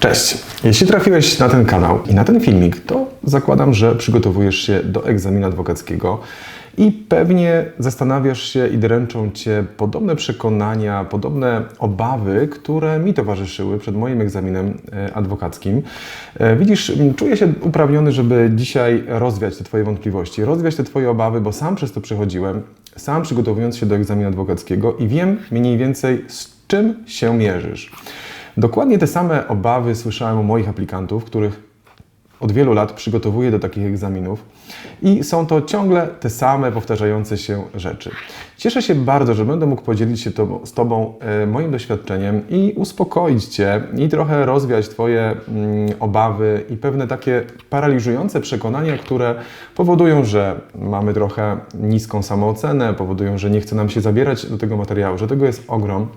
Cześć! Jeśli trafiłeś na ten kanał i na ten filmik, to zakładam, że przygotowujesz się do egzaminu adwokackiego i pewnie zastanawiasz się i dręczą Cię podobne przekonania, podobne obawy, które mi towarzyszyły przed moim egzaminem e, adwokackim. E, Widzisz, czuję się uprawniony, żeby dzisiaj rozwiać te Twoje wątpliwości, rozwiać te Twoje obawy, bo sam przez to przechodziłem, sam przygotowując się do egzaminu adwokackiego i wiem mniej więcej z czym się mierzysz. Dokładnie te same obawy słyszałem u moich aplikantów, których od wielu lat przygotowuję do takich egzaminów i są to ciągle te same powtarzające się rzeczy. Cieszę się bardzo, że będę mógł podzielić się tobą, z Tobą e, moim doświadczeniem i uspokoić Cię i trochę rozwiać Twoje mm, obawy i pewne takie paraliżujące przekonania, które powodują, że mamy trochę niską samoocenę, powodują, że nie chce nam się zabierać do tego materiału, że tego jest ogrom.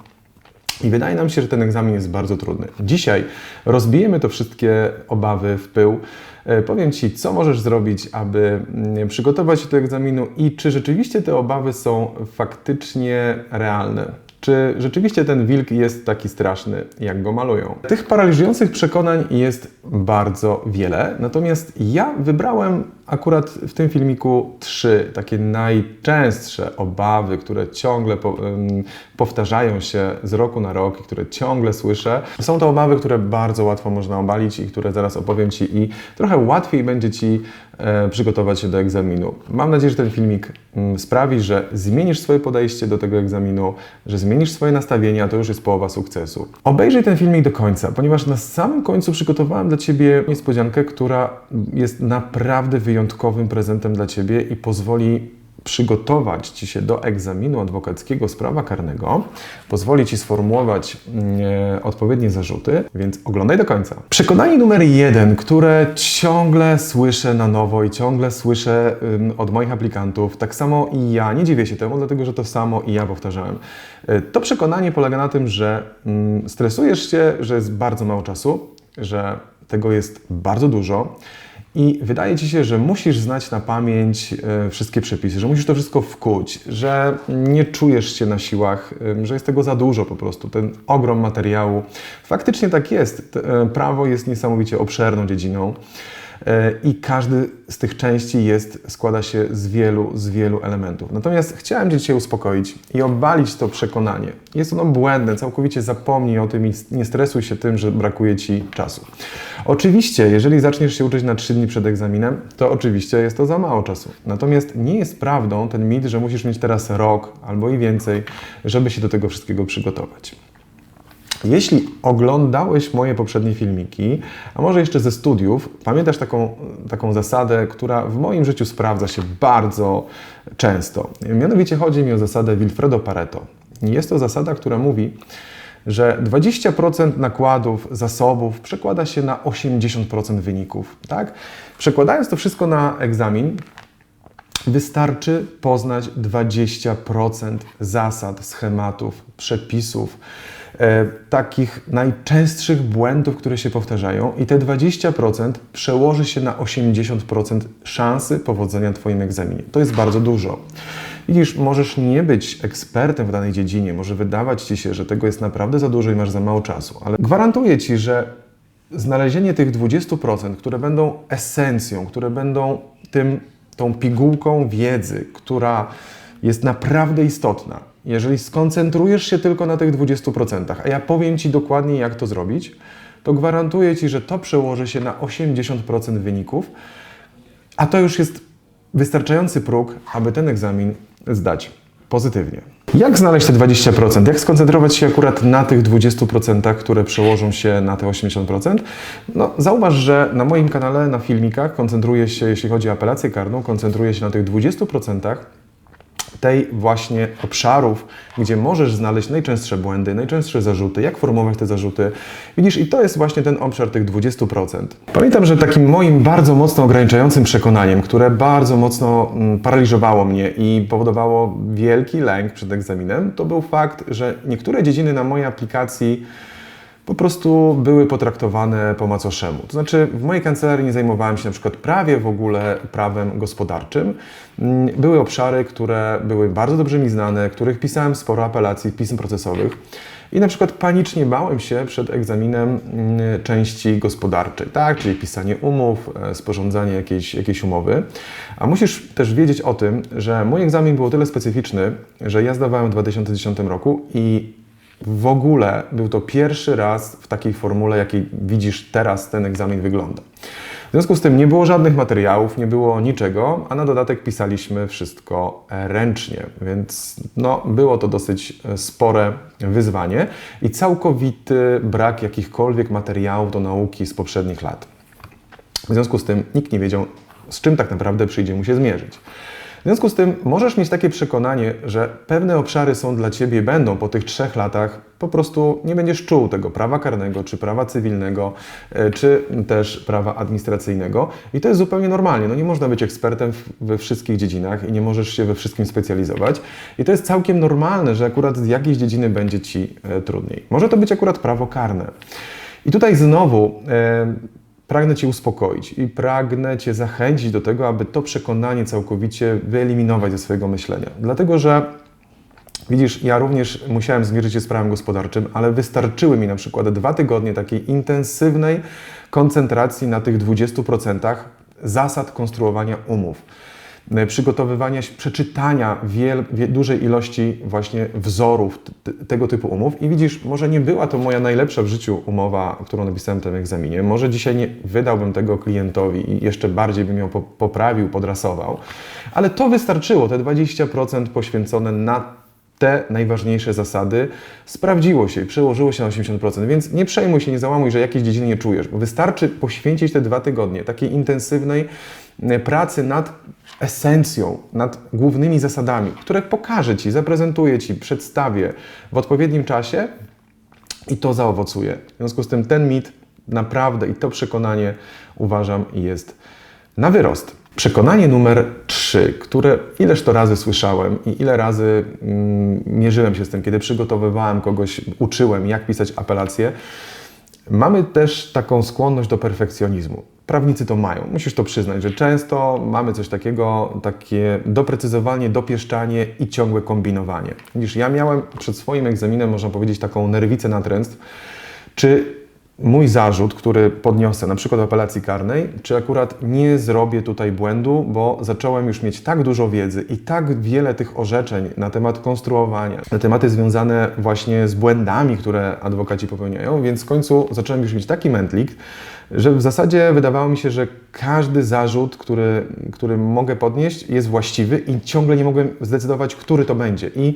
I wydaje nam się, że ten egzamin jest bardzo trudny. Dzisiaj rozbijemy to wszystkie obawy w pył. E, Powiem Ci, co możesz zrobić, aby mm, przygotować się do egzaminu i czy rzeczywiście te obawy są faktycznie realne. Czy rzeczywiście ten wilk jest taki straszny, jak go malują? Tych paraliżujących przekonań jest bardzo wiele, natomiast ja wybrałem akurat w tym filmiku trzy takie najczęstsze obawy, które ciągle powtarzają się z roku na rok i które ciągle słyszę. Są to obawy, które bardzo łatwo można obalić i które zaraz opowiem Ci i trochę łatwiej będzie Ci e, przygotować się do egzaminu. Mam nadzieję, że ten filmik mm, sprawi, że zmienisz swoje podejście do tego egzaminu, że zmienisz swoje nastawienia, to już jest połowa sukcesu. Obejrzyj ten filmik do końca, ponieważ na samym końcu przygotowałem dla Ciebie niespodziankę, która jest naprawdę wyjątkowym prezentem dla Ciebie i pozwoli przygotować Ci się do egzaminu adwokackiego z prawa karnego, pozwoli Ci sformułować e, odpowiednie zarzuty, więc oglądaj do końca. Przekonanie numer jeden, które ciągle słyszę na nowo i ciągle słyszę od moich aplikantów, tak samo i ja, nie dziwię się temu, dlatego że to samo i ja powtarzałem. E, To przekonanie polega na tym, że mm, stresujesz się, że jest bardzo mało czasu, że tego jest bardzo dużo. I wydaje ci się, że musisz znać na pamięć e, wszystkie przepisy, że musisz to wszystko wkuć, że nie czujesz się na siłach, że jest tego za dużo po prostu, ten ogrom materiału. Faktycznie tak jest. E, Prawo jest niesamowicie obszerną dziedziną. E, i każdy z tych części jest, składa się z wielu, z wielu elementów. Natomiast chciałem Cię uspokoić i obalić to przekonanie. Jest ono błędne, całkowicie zapomnij o tym i nie stresuj się tym, że brakuje Ci czasu. Oczywiście, jeżeli zaczniesz się uczyć na 3 dni przed egzaminem, to oczywiście jest to za mało czasu. Natomiast nie jest prawdą ten mit, że musisz mieć teraz rok albo i więcej, żeby się do tego wszystkiego przygotować. Jeśli oglądałeś moje poprzednie filmiki, a może jeszcze ze studiów, pamiętasz taką, taką zasadę, która w moim życiu sprawdza się bardzo często. Mianowicie chodzi mi o zasadę Wilfredo Pareto. Jest to zasada, która mówi, że 20% nakładów, zasobów przekłada się na 80% wyników. Tak? Przekładając to wszystko na egzamin, Wystarczy poznać 20% zasad, schematów, przepisów, takich najczęstszych błędów, które się powtarzają, i te 20% przełoży się na 80% szansy powodzenia w Twoim egzaminie. To jest bardzo dużo. Widzisz, możesz nie być ekspertem w danej dziedzinie, może wydawać Ci się, że tego jest naprawdę za dużo i masz za mało czasu, ale gwarantuję Ci, że znalezienie tych 20%, które będą esencją, które będą tym, tą pigułką wiedzy, która jest naprawdę istotna. Jeżeli skoncentrujesz się tylko na tych 20%, a ja powiem Ci dokładnie, jak to zrobić, to gwarantuję Ci, że to przełoży się na 80% wyników, a to już jest wystarczający próg, aby ten egzamin zdać pozytywnie. Jak znaleźć te 20%? Jak skoncentrować się akurat na tych 20%, które przełożą się na te 80%? No, zauważ, że na moim kanale, na filmikach koncentruję się, jeśli chodzi o apelację karną, koncentruję się na tych 20% tej właśnie obszarów, gdzie możesz znaleźć najczęstsze błędy, najczęstsze zarzuty, jak formułować te zarzuty. Widzisz, i to jest właśnie ten obszar tych 20%. Pamiętam, że takim moim bardzo mocno ograniczającym przekonaniem, które bardzo mocno mm, paraliżowało mnie i powodowało wielki lęk przed egzaminem, to był fakt, że niektóre dziedziny na mojej aplikacji po prostu były potraktowane po macoszemu. To znaczy, w mojej kancelarii nie zajmowałem się na przykład prawie w ogóle prawem gospodarczym. Mm, Były obszary, które były bardzo dobrze mi znane, których pisałem sporo apelacji, pism procesowych. I na przykład panicznie bałem się przed egzaminem mm, części gospodarczej, tak? czyli pisanie umów, e, sporządzanie jakiejś, jakiejś umowy. A musisz też wiedzieć o tym, że mój egzamin był o tyle specyficzny, że ja zdawałem w 2010 roku i w ogóle był to pierwszy raz w takiej formule, jakiej widzisz teraz ten egzamin wygląda. W związku z tym nie było żadnych materiałów, nie było niczego, a na dodatek pisaliśmy wszystko ręcznie, więc no, było to dosyć e, spore wyzwanie i całkowity brak jakichkolwiek materiałów do nauki z poprzednich lat. W związku z tym nikt nie wiedział, z czym tak naprawdę przyjdzie mu się zmierzyć. W związku z tym możesz mieć takie przekonanie, że pewne obszary są dla Ciebie, będą po tych trzech latach, po prostu nie będziesz czuł tego prawa karnego, czy prawa cywilnego, e, czy też prawa administracyjnego. I to jest zupełnie normalnie. No nie można być ekspertem we wszystkich dziedzinach i nie możesz się we wszystkim specjalizować. I to jest całkiem normalne, że akurat z jakiejś dziedziny będzie Ci e, trudniej. Może to być akurat prawo karne. I tutaj znowu e, pragnę Cię uspokoić i pragnę Cię zachęcić do tego, aby to przekonanie całkowicie wyeliminować ze swojego myślenia. Dlatego, że Widzisz, ja również musiałem zmierzyć się z prawem gospodarczym, ale wystarczyły mi na przykład dwa tygodnie takiej intensywnej koncentracji na tych 20% zasad konstruowania umów. E, przygotowywania, przeczytania wiel, dużej ilości właśnie wzorów tego typu umów. I widzisz, może nie była to moja najlepsza w życiu umowa, którą napisałem w tym egzaminie. Może dzisiaj nie wydałbym tego klientowi i jeszcze bardziej bym ją poprawił, podrasował. Ale to wystarczyło, te 20% poświęcone na te najważniejsze zasady sprawdziło się i przełożyło się na 80%. Więc nie przejmuj się, nie załamuj, że jakieś dziedziny nie czujesz, wystarczy poświęcić te dwa tygodnie takiej intensywnej pracy nad esencją, nad głównymi zasadami, które pokażę Ci, zaprezentuję Ci, przedstawię w odpowiednim czasie i to zaowocuje. W związku z tym ten mit naprawdę i to przekonanie uważam jest na wyrost. Przekonanie numer trzy, które ileż to razy słyszałem i ile razy mm, mierzyłem się z tym, kiedy przygotowywałem kogoś, uczyłem, jak pisać apelacje. Mamy też taką skłonność do perfekcjonizmu. Prawnicy to mają. Musisz to przyznać, że często mamy coś takiego, takie doprecyzowanie, dopieszczanie i ciągłe kombinowanie. Widzisz, ja miałem przed swoim egzaminem, można powiedzieć, taką nerwicę natręstw, czy mój zarzut, który podniosę, na przykład w apelacji karnej, czy akurat nie zrobię tutaj błędu, bo zacząłem już mieć tak dużo wiedzy i tak wiele tych orzeczeń na temat konstruowania, na tematy związane właśnie z błędami, które adwokaci popełniają, więc w końcu zacząłem już mieć taki mętlik, że w zasadzie wydawało mi się, że każdy zarzut, który, który mogę podnieść, jest właściwy i ciągle nie mogłem zdecydować, który to będzie. I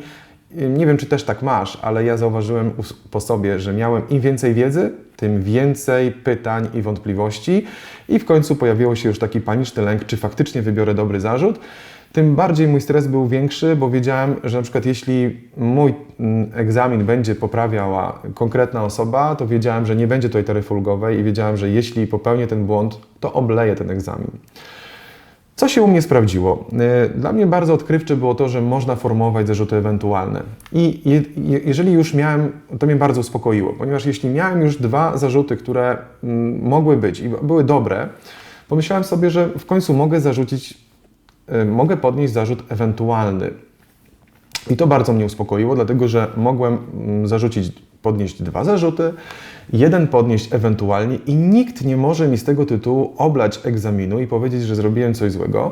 nie wiem, czy też tak masz, ale ja zauważyłem po sobie, że miałem im więcej wiedzy, tym więcej pytań i wątpliwości, i w końcu pojawiło się już taki paniczny lęk, czy faktycznie wybiorę dobry zarzut. Tym bardziej mój stres był większy, bo wiedziałem, że na przykład jeśli mój mm, egzamin będzie poprawiała konkretna osoba, to wiedziałem, że nie będzie tej taryfy ulgowej i wiedziałem, że jeśli popełnię ten błąd, to obleję ten egzamin. Co się u mnie sprawdziło? Y, dla mnie bardzo odkrywcze było to, że można formułować zarzuty ewentualne. I je, jeżeli już miałem, to mnie bardzo uspokoiło, ponieważ jeśli miałem już dwa zarzuty, które mm, mogły być i były dobre, pomyślałem sobie, że w końcu mogę zarzucić, y, mogę podnieść zarzut ewentualny. I to bardzo mnie uspokoiło, dlatego że mogłem mm, zarzucić, podnieść dwa zarzuty, jeden podnieść ewentualnie i nikt nie może mi z tego tytułu oblać egzaminu i powiedzieć, że zrobiłem coś złego,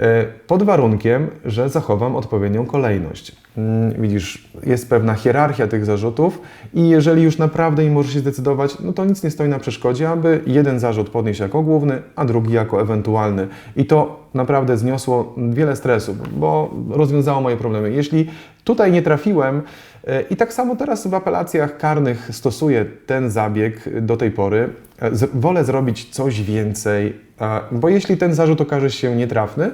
e, pod warunkiem, że zachowam odpowiednią kolejność. Mm, widzisz, jest pewna hierarchia tych zarzutów i jeżeli już naprawdę nie możesz się zdecydować, no to nic nie stoi na przeszkodzie, aby jeden zarzut podnieść jako główny, a drugi jako ewentualny. I to naprawdę zniosło wiele stresu, bo rozwiązało moje problemy. Jeśli tutaj nie trafiłem, i tak samo teraz w apelacjach karnych stosuję ten zabieg do tej pory. Wolę zrobić coś więcej, bo jeśli ten zarzut okaże się nietrafny,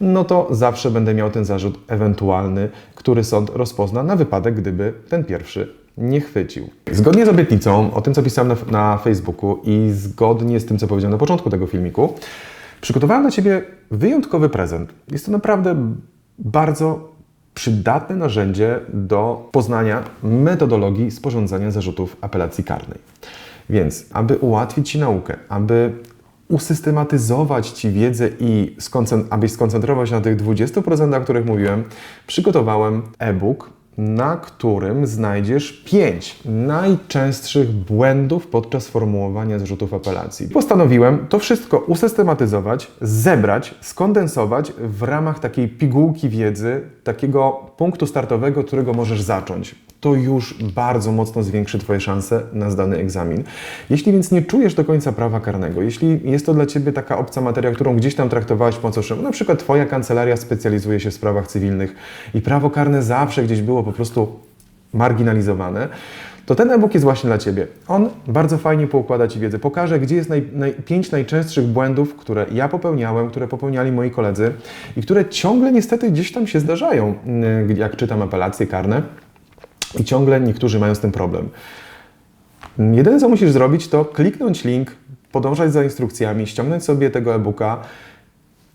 no to zawsze będę miał ten zarzut ewentualny, który sąd rozpozna na wypadek, gdyby ten pierwszy nie chwycił. Zgodnie z obietnicą, o tym co pisałem na, na Facebooku i zgodnie z tym co powiedziałem na początku tego filmiku, przygotowałem dla Ciebie wyjątkowy prezent. Jest to naprawdę bardzo przydatne narzędzie do poznania metodologii sporządzania zarzutów apelacji karnej. Więc, aby ułatwić Ci naukę, aby usystematyzować Ci wiedzę i abyś skoncentrował się na tych 20%, o których mówiłem, przygotowałem e-book na którym znajdziesz pięć najczęstszych błędów podczas formułowania zrzutów apelacji. Postanowiłem to wszystko usystematyzować, zebrać, skondensować w ramach takiej pigułki wiedzy, takiego punktu startowego, którego możesz zacząć. To już bardzo mocno zwiększy Twoje szanse na zdany egzamin. Jeśli więc nie czujesz do końca prawa karnego, jeśli jest to dla Ciebie taka obca materia, którą gdzieś tam traktowałeś po macoszemu, na przykład Twoja kancelaria specjalizuje się w sprawach cywilnych i prawo karne zawsze gdzieś było po prostu marginalizowane, to ten e-book jest właśnie dla Ciebie. On bardzo fajnie poukłada Ci wiedzę, pokaże, gdzie jest naj, naj, pięć najczęstszych błędów, które ja popełniałem, które popełniali moi koledzy i które ciągle niestety gdzieś tam się zdarzają, yy, jak czytam apelacje karne i ciągle niektórzy mają z tym problem. Jedyne, co musisz zrobić, to kliknąć link, podążać za instrukcjami, ściągnąć sobie tego e-booka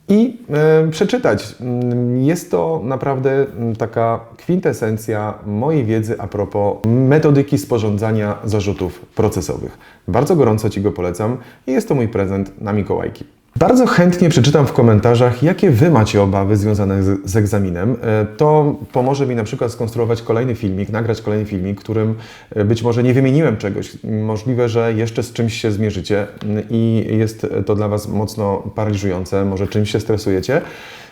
i e, przeczytać. Jest to naprawdę taka kwintesencja mojej wiedzy a propos metodyki sporządzania zarzutów procesowych. Bardzo gorąco Ci go polecam i jest to mój prezent na Mikołajki. Bardzo chętnie przeczytam w komentarzach, jakie Wy macie obawy związane z, z egzaminem. E, To pomoże mi na przykład skonstruować kolejny filmik, nagrać kolejny filmik, którym e, być może nie wymieniłem czegoś. Możliwe, że jeszcze z czymś się zmierzycie mm, i jest to dla Was mocno paraliżujące, może czymś się stresujecie.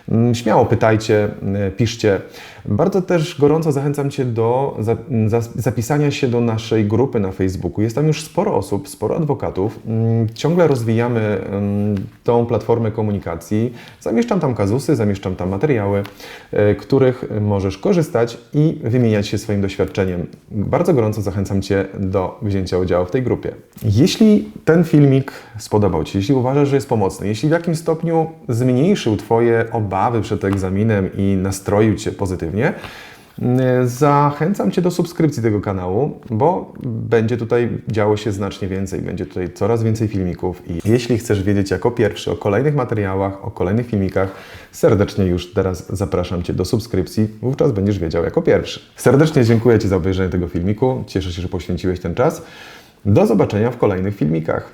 Mm, Śmiało pytajcie, mm, piszcie. Bardzo też gorąco zachęcam Cię do za- za- zapisania się do naszej grupy na Facebooku. Jest tam już sporo osób, sporo adwokatów. Mm, Ciągle rozwijamy mm, tą platformę komunikacji. Zamieszczam tam kazusy, zamieszczam tam materiały, e, których możesz korzystać i wymieniać się swoim doświadczeniem. Bardzo gorąco zachęcam Cię do wzięcia udziału w tej grupie. Jeśli ten filmik spodobał Ci jeśli uważasz, że jest pomocny, jeśli w jakimś stopniu zmniejszył Twoje obawy przed egzaminem i nastroił Cię pozytywnie, mm, zachęcam Cię do subskrypcji tego kanału, bo będzie tutaj działo się znacznie więcej, będzie tutaj coraz więcej filmików i jeśli chcesz wiedzieć jako pierwszy o kolejnych materiałach, o kolejnych filmikach, serdecznie już teraz zapraszam Cię do subskrypcji, wówczas będziesz wiedział jako pierwszy. Serdecznie dziękuję Ci za obejrzenie tego filmiku, cieszę się, że poświęciłeś ten czas. Do zobaczenia w kolejnych filmikach.